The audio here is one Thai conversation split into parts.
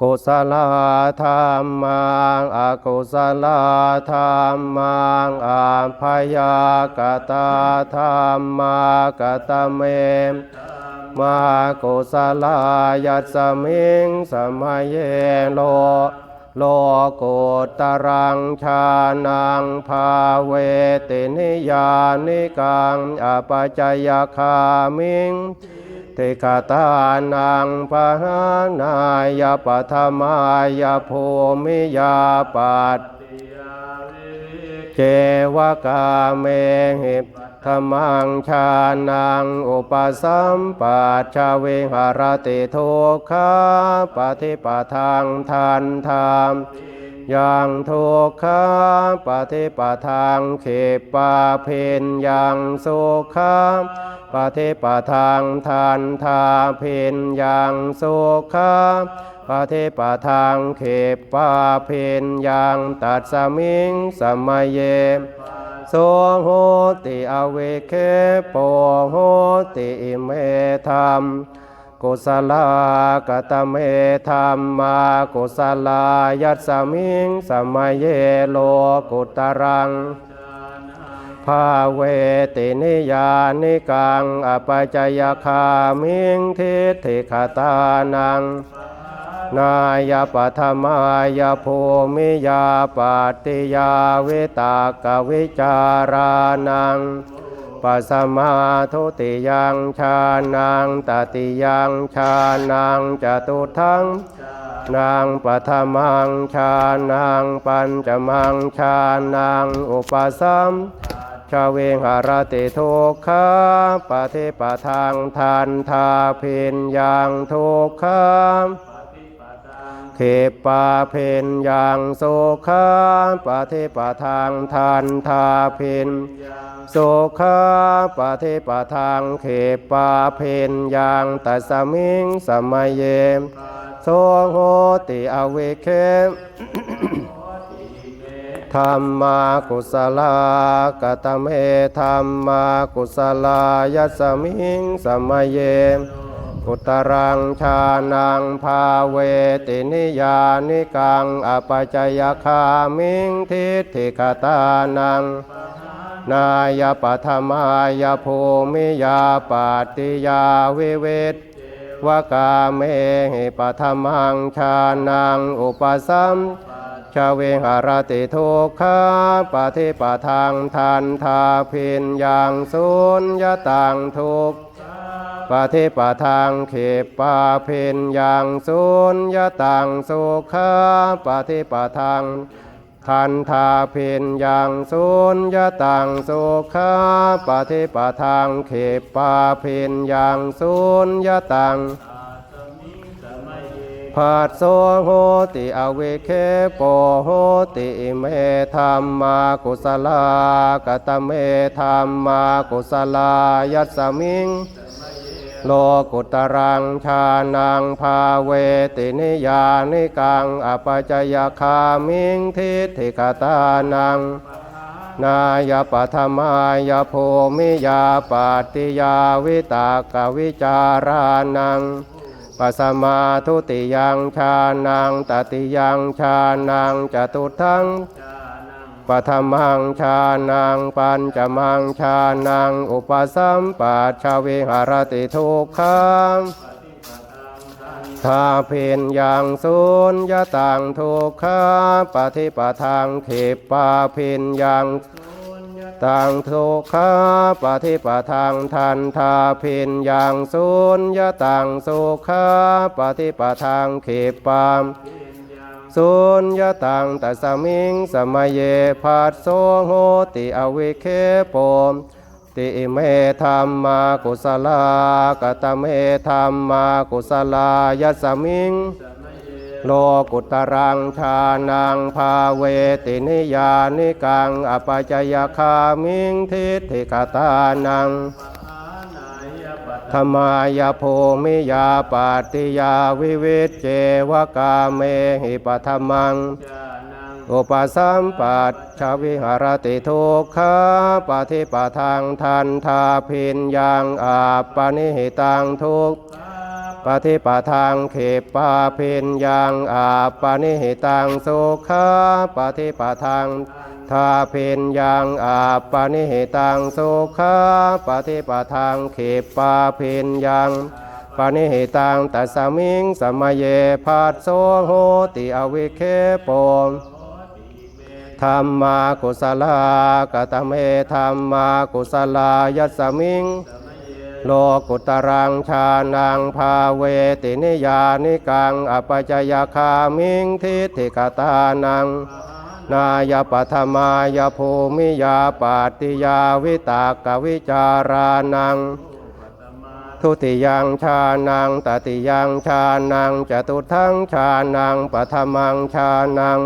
กุศลธรรมังอกุศลธรรมังอาภยากตาธรรมากตเมมากุศลายัสสมิงสมัยเยโลโลกุตรังชานังภาเวตินิยานิกังอปจจยคามิง ติกตานังปะหานายปัทมายภูมิยาปัตเจวกาเมหิธรรมังชานังอุปสัมปัชชาเวหรติทุกขาปฏิปทางทันธรรม ยังทุกขาปฏิปทางเขปาเพนยังสุขาปฏิปทางทันทาเพนยังสุขาปฏิปทางเขปาเพนยังตัดสมิงสมัยเยโสโหติอเวเคโปโหติอิเมธรรม กุศลากตเมธรรมากุศลายัสมิงสมัยเยโลกุตรังภาเวตินิยานิกังอปจจยคามิงทิฏฐิคตานัง นายปัทมายภูมิยาปฏิยาวิตากวิจารานัง ปัสมาทุติยังชานังตติยังชานังจตุทังนางปัทมังชานังปัญจมังชานังอุปสัมชาเวงหารติทุกขาปฏิปทางทานทาพินยังทุกขา เขปาเพนยังโสคาปะเทปะทางทานทาเพนโสคาปะเทปะทางเขปาเพนยังตัสมิงสมัยเยโสโหติอเวเคธรรมากุศลากตเมธรรมากุศลายัสสมิงสมัยเย อุตรังชานังภาเวตินิยานิกังอปจจยคามิงทิฏฐิคตานัง นายปัทมายภูมิยาปาติยาวิเวทวกาเมหิปัทมังชานังอุปสัมชาเวหารติทุกขาปฏิปทางทันทาพินยังสุญญตังทุก ปฏิปทางเขปาเพนยังสุญญตังสุขาปฏิปทางทันทาเพนยังสุญญตังสุขาปฏิปทางเขปาเพนยังสุญญตังภาสโสโหติอเวเคโปโหติเมธรรมากุศลากตเมธรรมากุศลายัสมิง โลกุตรังชานังภาเวตินิยานิกังอปจจยคามิงทิฏฐิคตานัง นายปัทมายภูมิยาปาติยาวิตากวิจารานังปัสมาทุติยังชานังตติยังชานังจตุทัง ปฐมังชานังปัญจมังชานังอุปสัมปัชาวิหารติทุกขังทาเพนยังสุญญตังทุกขาปฏิปทางเขปาเพนยังตังทุกขาปฏิปทางทันทาเพนยังสุญญตังสุขาปฏิปทางเขปาม สุญญตังตัสมิงสมัยเยภัสโสโหติอวิเคปมติเมธรรมากุศลากตเมธรรมากุศลายัสมิงโลกุตรังชานังภาเวตินิยานิกังอปจจยคามิงทิฏฐิคตานัง ธรรมายาโพมิยาปาติยาวิวิเจวกาเมหิปธรรมัง อุปสัมปัชชวิหารติทุกขาปฏิปทางทันทาพินยังอาปนิหิตังทุก ปฏิปทางเขปาพินยังอาปนิหิตังสุขาปฏิปทางทาเพนยังอาปนิหิตังสุขาปฏิปทางเขปาพินยังปณิหิตังตัสมิงสมเยภัสโสโหติอวิเคปมธรรมากุศลากตเมธรรมากุศลายัสสมิง โลกุตรังชานังภาเวตินิยานิกังอปจยคามิงทิฏฐิกตานัง นายปัทมายภูมิยาปาติยาวิตากวิจารานัง ทุติยังชานังตติยังชานังจตุทังชานังปัทมังชานัง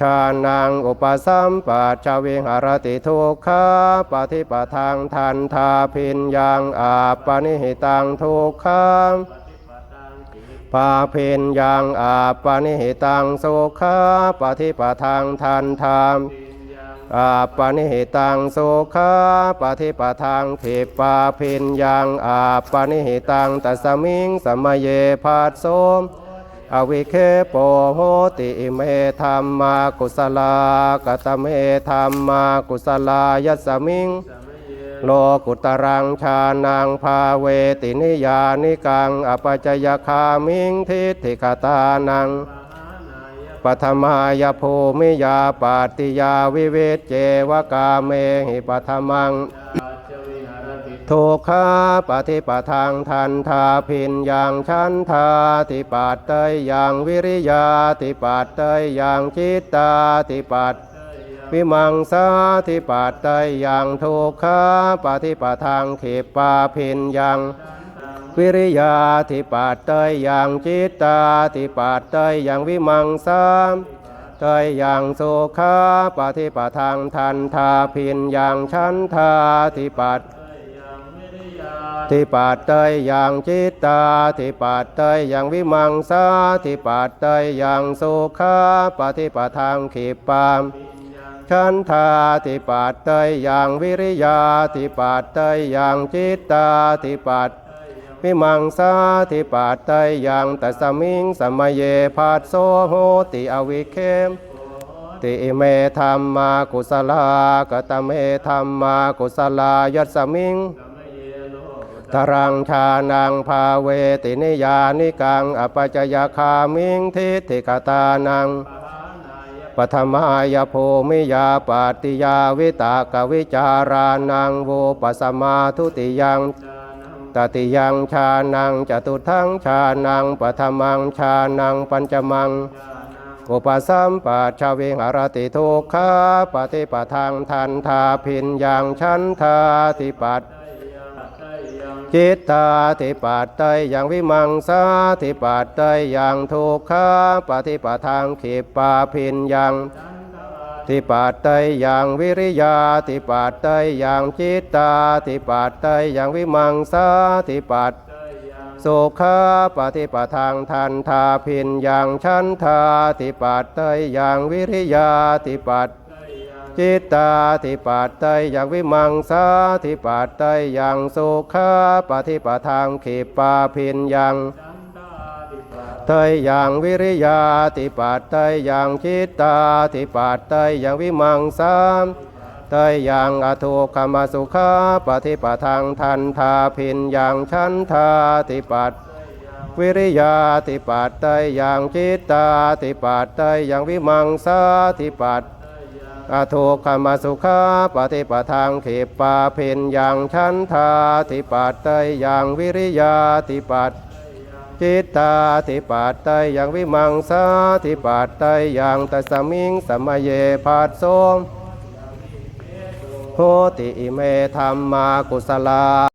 ชานังอุปสัมปัชชาวิหารติทุกขาปฏิปทางทันทาพินยังอาปนิหิตังทุกขังปาพินยังอาปนิหิตังสุขาปฏิปทางทันทามอาปนิหิตังสุขาปฏิปทางเขปาพินยังอาปนิหิตังตัสสมิงสมเยภัสโสม อวิเคปโหติอิเมธรรมากุศลากตเมธรรมากุศลายัสสมิงโลกุตรังชานังภาเวตินิยานิกังอปัจยคามิงทิฏฐิกตานังปัทมายภูมิยาปาติยาวิเวเจวกาเมหิปัทมัง ทุกขาปฏิปทางทันทาพินอย่างชันทาติปาตเตยอย่างวิริยาติปาตเตยอย่างจิตตาติปาตวิมังสาติปาตเตยอย่างทุกขาปฏิปทางเขปาพินอย่างวิริยาติปาตเตยอย่างจิตตาติปาตเตยอย่างวิมังสาเตยอย่างโสขาปฏิปทางทันทาพินอย่างชันทาติปาต ทิปาตเตยอย่างจิตตาทิปาตเตยอย่างวิมังสาทิปาตเตยอย่างสุขาปฏิปทางขีปามชันทาทิปาตเตยอย่างวิริยาทิปาตเตยอย่างจิตตาทิปาตวิมังสาทิปาตเตยอย่างตัสมิงสมเยภัสโสโหติอวิเคมติเมธรรมากุศลากตเมธรรมากุศลายัสสมิง ตรังชานังภาเวตินิยานิกังอปจยคามิงทิฏฐิกตานังปฐมายภูมิยาปาติยาวิตากวิจารานังโวปัสมาทุติยังตติยังชานังจตุทังชานังปฐมังชานังปัญจมังอุปสัมปัชชาวิหารติทุกขาปฏิปทางทันทาพินยังชันทาติปัต จิตตาทิปัตเตยยังวิมังสาทิปัตเตยยังทุกขาปฏิปทางขีปาพินยังทิปัตเตยยังวิริยาทิปัตเตยยังจิตตาทิปัตเตยยังวิมังสาทิปัตสุขาปฏิปทางทันทาพินยังชันทาทิปัตเตยยังวิริยาทิปัต จิตตาทิปัตเตยยังวิมังสาทิปัตเตยยังสุขาปฏิปทางขีปาพินยังเตยยังวิริยาทิปัตเตยยังจิตตาทิปัตเตยยังวิมังสาเตยยังอทุกขมสุขาปฏิปทางทันทาพินยังชันทาทิปัตวิริยาทิปัตเตยยังจิตตาทิปัตเตยยังวิมังสาทิปัต อทุกขมาสุขาปฏิปทางเขปาเพนอย่างชันทาติปัตเตยอย่างวิริยาติปัตจิตตาติปัตเตยอย่างวิมังสาติปัตเตยอย่างตัสสมิงสมเยภัสโสมโหติอิเมธรรมากุสลา